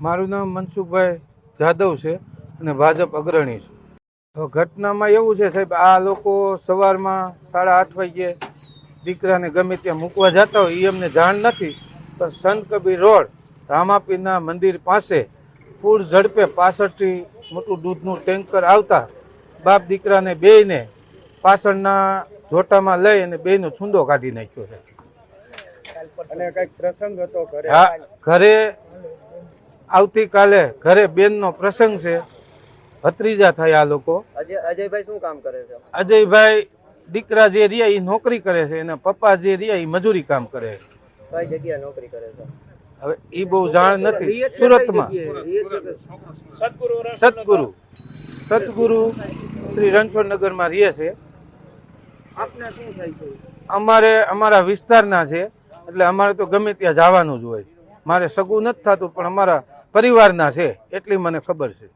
મારું નામ મનસુખભાઈ જાદવ છે અને ભાજપ અગ્રણી છું. તો ઘટનામાં એવું છે સાહેબ આ લોકો સવારમાં સાડા આઠ વાગ્યે દીકરાને ગમે ત્યાં મૂકવા જતા હોય એ અમને જાણ નથી પણ સંત કબીર રોડ રામાપીરના મંદિર પાસે પૂર ઝડપે પાછળથી મોટું દૂધનું ટેન્કર આવતા બાપ દીકરાને બેયને પાછળના જોટામાં લઈ અને બેયનો છૂંદો કાઢી નાખ્યો છે. અને કંઈક પ્રસંગ હતો ઘરે ઘરે આવતીકાલે ઘરે બેનનો પ્રસંગ છે. ભત્રીજા થયા આ લોકો. અજયભાઈ શું કામ કરે છે? અજયભાઈ દીકરા જે રહ્યા એ નોકરી કરે છે. અને પપ્પા જે રહ્યા એ મજૂરી કામ કરે છે. કઈ જગ્યાએ નોકરી કરે છે? હવે એ બહુ જાણ નથી. સુરતમાં. સતગુરુ સદગુરુ શ્રી રણછોડનગરમાં રહે છે. આપને શું થાય છે? અમારે અમારા વિસ્તારના છે. એટલે અમારે તો ગમે ત્યાં જવાનું જ હોય. મારે સગું નથી થતું પણ અમારા પરિવારના છે એટલી મને ખબર છે.